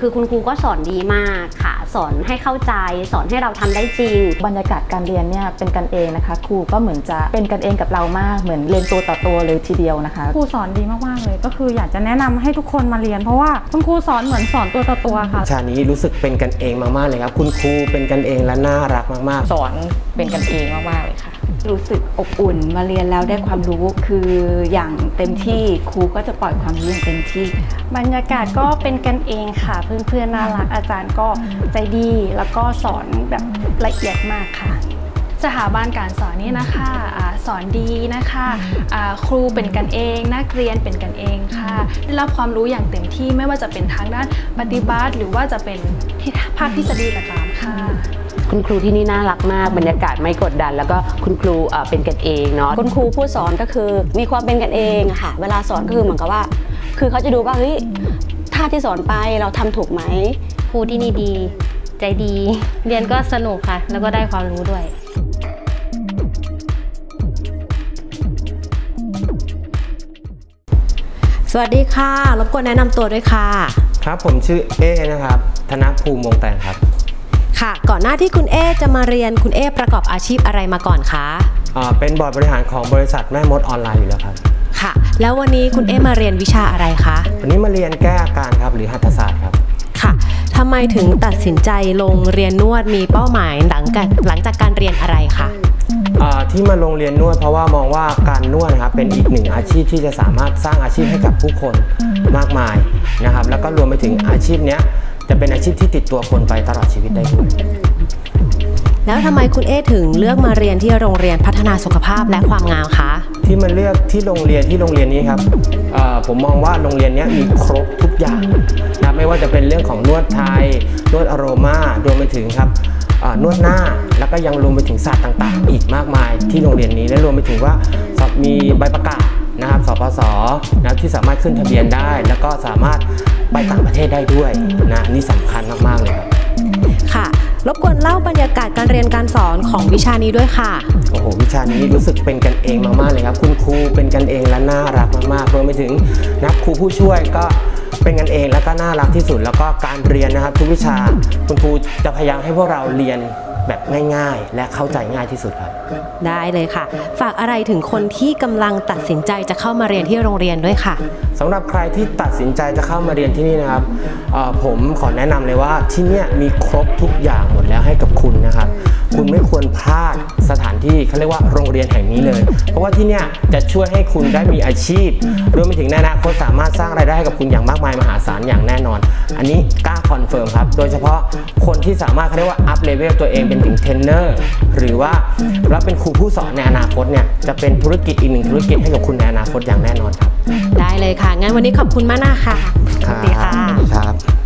คือคุณครูก็สอนดีมากค่ะ สอนให้เข้าใจ สอนให้เราทำได้จริง บรรยากาศการเรียนเนี่ยเป็นกันเองนะคะ ครูก็เหมือนจะเป็นกันเองกับเรามากเหมือนเรียนตัวต่อตัวเลยทีเดียวนะคะ ครูสอนดีมากๆเลย ก็คืออยากจะแนะนำให้ทุกคนมาเรียน เพราะว่าคุณครูสอนเหมือนสอนตัวต่อตัวค่ะชานี้รู้สึกเป็นกันเองมากๆเลยครับคุณครูเป็นกันเองและน่ารักมากๆ สอนเป็นกันเองมากๆเลยค่ะ รู้สึกอบอุ่นมาเรียนแล้วได้ความรู้คืออย่างเต็มที่ครูก็จะปล่อยความรู้อย่างเต็มที่ บรรยากาศก็เป็นกันเองค่ะ เพื่อนๆน่ารักอาจารย์ก็ใจดีแล้วก็สอนแบบละเอียดมากค่ะสถาบันการสอนนี่นะคะอาสอนดีนะคะอ่าครูเป็นกันเองนักเรียนเป็นกันเองค่ะ ได้รับความรู้อย่างเต็มที่ไม่ว่าจะเป็นทางด้านปฏิบัติ หรือว่าจะเป็นภาคทฤษฎีก็ตามค่ะ คุณครูที่นี่น่ารักมากบรรยากาศไม่กดดัน แล้วก็คุณครูเอ่อเป็นกันเองเนาะคุณครูผู้สอนก็คือมีความเป็นกันเองอะค่ะ เวลาสอนก็คือเหมือนกับว่า คือเขาจะดูว่าเฮ้ยท่าที่สอนไปเราทำถูกไหมครูที่นี่ดี ใจดี เรียนก็สนุกค่ะ แล้วก็ได้ความรู้ด้วยสวัสดีค่ะ รบกวนแนะนำตัวด้วยค่ะ ครับผมชื่อเอนะครับ ธนภูมิวงแตงครับ ค่ะ ก่อนหน้าที่คุณเอจะมาเรียนคุณเอประกอบอาชีพอะไรมาก่อนคะอ่าเป็นบอร์ดบริหารของบริษัทแม่มดออนไลน์อยู่แล้วครับ ค่ะ แล้ววันนี้คุณเอมาเรียนวิชาอะไรคะ วันนี้มาเรียนแก้อาการครับหรือหัตถศาสตร์ครับ ค่ะทำไมถึงตัดสินใจลงเรียนนวดมีเป้าหมายหลังจากหลังจากการเรียนอะไรคะอ่าที่มาโรงเรียนนวดเพราะว่ามองว่าการนวดนะครับเป็นอีกหนึ่งอาชีพที่จะสามารถสร้างอาชีพให้กับผู้คนมากมายนะครับ แล้วก็รวมไปถึงอาชีพเนี้ย จะเป็นอาชีพที่ติดตัวคนไปตลอดชีวิตได้ด้วยแล้วทำไมคุณเอถึงเลือกมาเรียนที่โรงเรียนพัฒนาสุขภาพและความงามคะที่มาเลือกที่โรงเรียนที่โรงเรียนนี้ครับเอ่อผมมองว่าโรงเรียนเนี้ยมีครบทุกอย่างนะไม่ว่าจะเป็นเรื่องของนวดไทยนวดอโรมารวมไปถึงครับเอ่อนวดหน้าแล้วก็ยังรวมไปถึงศาสตร์ต่างๆ อีกมากมายที่โรงเรียนนี้และรวมไปถึงว่าสอบมีใบประกาศนะครับสปสนะครับที่สามารถขึ้นทะเบียนได้ แล้วก็สามารถ ไปต่างประเทศได้ด้วยนะนี่สำคัญมากๆเลยครับค่ะรบกวนเล่าบรรยากาศการเรียนการสอนของวิชานี้ด้วยค่ะ โอ้โห วิชานี้รู้สึกเป็นกันเองมากๆเลยครับ คุณครูเป็นกันเองและน่ารักมากๆรวมไปถึงนะครับครูผู้ช่วยก็ เป็นกันเองแล้วก็น่ารักที่สุด แล้วก็การเรียนนะครับ ทุกวิชาคุณครูจะพยายามให้พวกเราเรียนแบบง่ายๆ และเข้าใจง่ายที่สุดครับ ได้เลยค่ะ ฝากอะไรถึงคนที่กำลังตัดสินใจจะเข้ามาเรียนที่โรงเรียนด้วยค่ะสำหรับใครที่ตัดสินใจจะเข้ามาเรียนที่นี่นะครับเอ่อผมขอแนะนำเลยว่าที่เนี่ยมีครบทุกอย่างหมดแล้วให้กับคุณนะครับ คุณไม่ควรพลาดสถานที่เขาเรียกว่าโรงเรียนแห่งนี้เลย เพราะว่าที่เนี่ยจะช่วยให้คุณได้มีอาชีพ รวมไปถึงในอนาคตสามารถสร้างรายได้ให้กับคุณอย่างมากมายมหาศาลอย่างแน่นอน อันนี้กล้าคอนเฟิร์มครับ โดยเฉพาะคนที่สามารถเขาเรียกว่าอัพเลเวลตัวเองเป็นถึงเทรนเนอร์หรือว่ารับเป็นครูผู้สอนในอนาคตเนี่ยจะเป็นธุรกิจอีกหนึ่งธุรกิจให้กับคุณในอนาคตอย่างแน่นอนครับ ได้เลยค่ะงั้นวันนี้ขอบคุณมากนะคะสวัสดีค่ะสวัสดีครับ